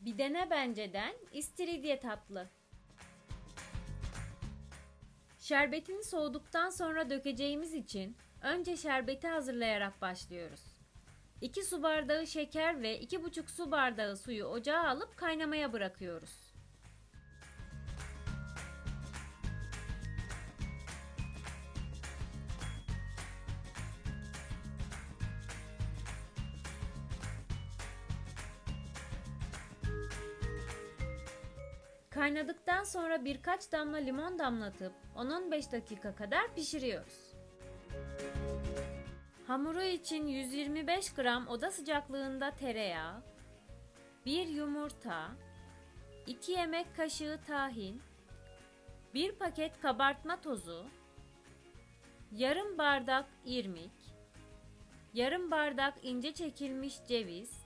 Bir dene benceden istiridye tatlı. Şerbetini soğuduktan sonra dökeceğimiz için önce şerbeti hazırlayarak başlıyoruz. 2 su bardağı şeker ve 2,5 su bardağı suyu ocağa alıp kaynamaya bırakıyoruz. Kaynadıktan sonra birkaç damla limon damlatıp 10-15 dakika kadar pişiriyoruz. Hamuru için 125 gram oda sıcaklığında tereyağı, 1 yumurta, 2 yemek kaşığı tahin, 1 paket kabartma tozu, yarım bardak irmik, yarım bardak ince çekilmiş ceviz,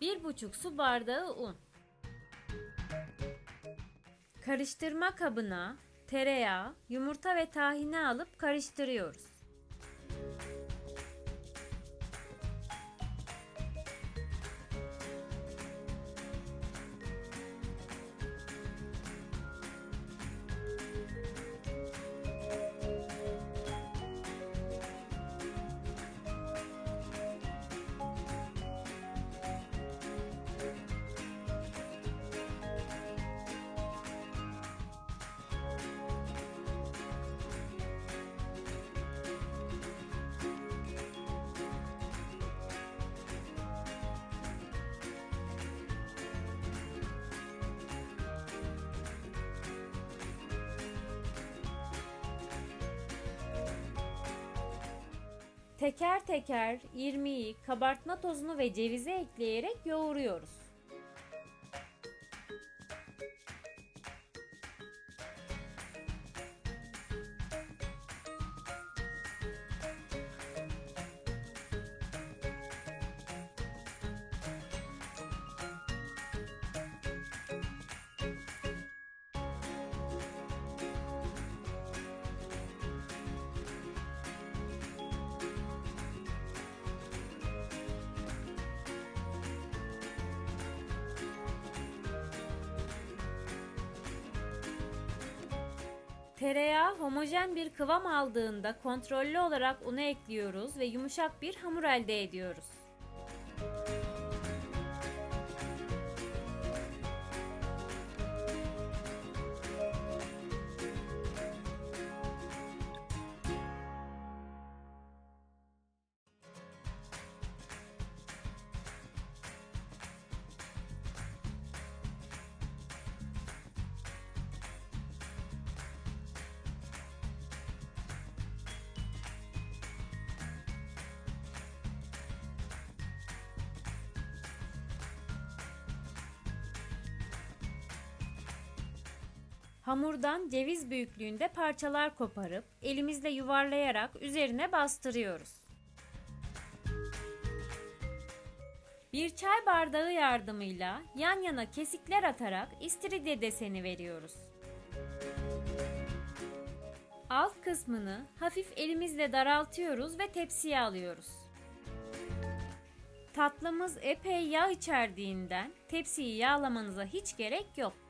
1,5 su bardağı un. Karıştırma kabına tereyağı, yumurta ve tahini alıp karıştırıyoruz. Teker teker irmiği, kabartma tozunu ve cevizi ekleyerek yoğuruyoruz. Tereyağı homojen bir kıvam aldığında kontrollü olarak unu ekliyoruz ve yumuşak bir hamur elde ediyoruz. Hamurdan ceviz büyüklüğünde parçalar koparıp elimizle yuvarlayarak üzerine bastırıyoruz. Bir çay bardağı yardımıyla yan yana kesikler atarak istiridye deseni veriyoruz. Alt kısmını hafif elimizle daraltıyoruz ve tepsiye alıyoruz. Tatlımız epey yağ içerdiğinden tepsiyi yağlamanıza hiç gerek yok.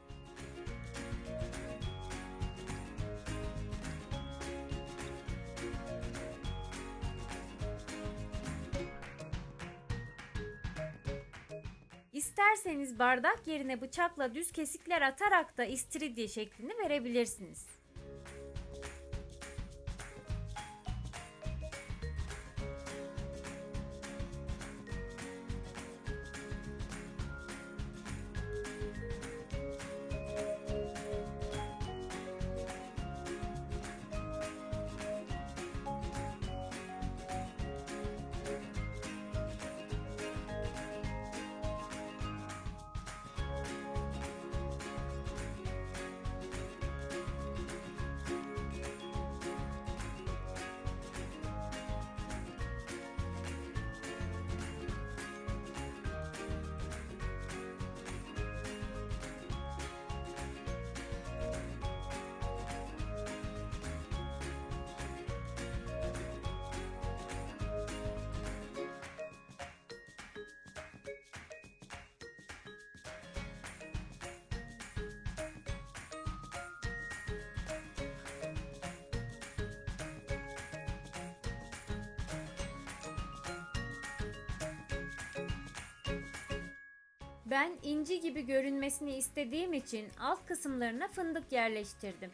İsterseniz bardak yerine bıçakla düz kesikler atarak da istiridye şeklini verebilirsiniz. Ben inci gibi görünmesini istediğim için alt kısımlarına fındık yerleştirdim.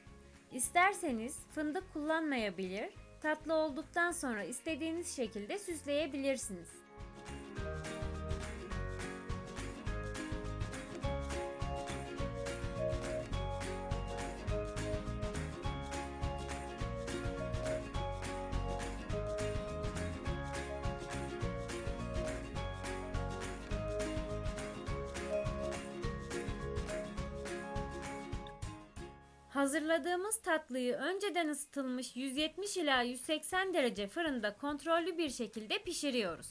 İsterseniz fındık kullanmayabilir, tatlı olduktan sonra istediğiniz şekilde süsleyebilirsiniz. Hazırladığımız tatlıyı önceden ısıtılmış 170 ila 180 derece fırında kontrollü bir şekilde pişiriyoruz.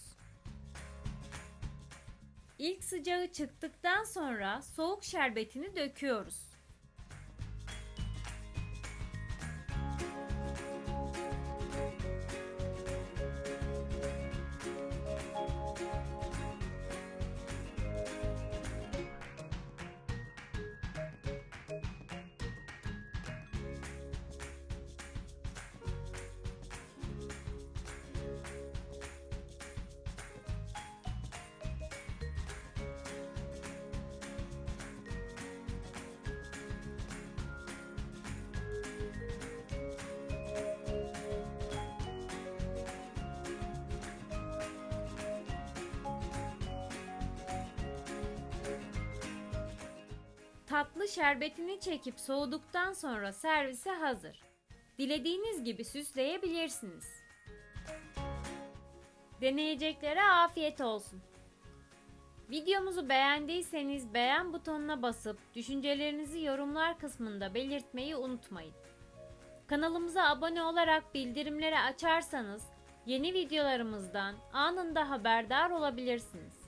İlk sıcağı çıktıktan sonra soğuk şerbetini döküyoruz. Tatlı şerbetini çekip soğuduktan sonra servise hazır. Dilediğiniz gibi süsleyebilirsiniz. Deneyeceklere afiyet olsun. Videomuzu beğendiyseniz beğen butonuna basıp düşüncelerinizi yorumlar kısmında belirtmeyi unutmayın. Kanalımıza abone olarak bildirimleri açarsanız yeni videolarımızdan anında haberdar olabilirsiniz.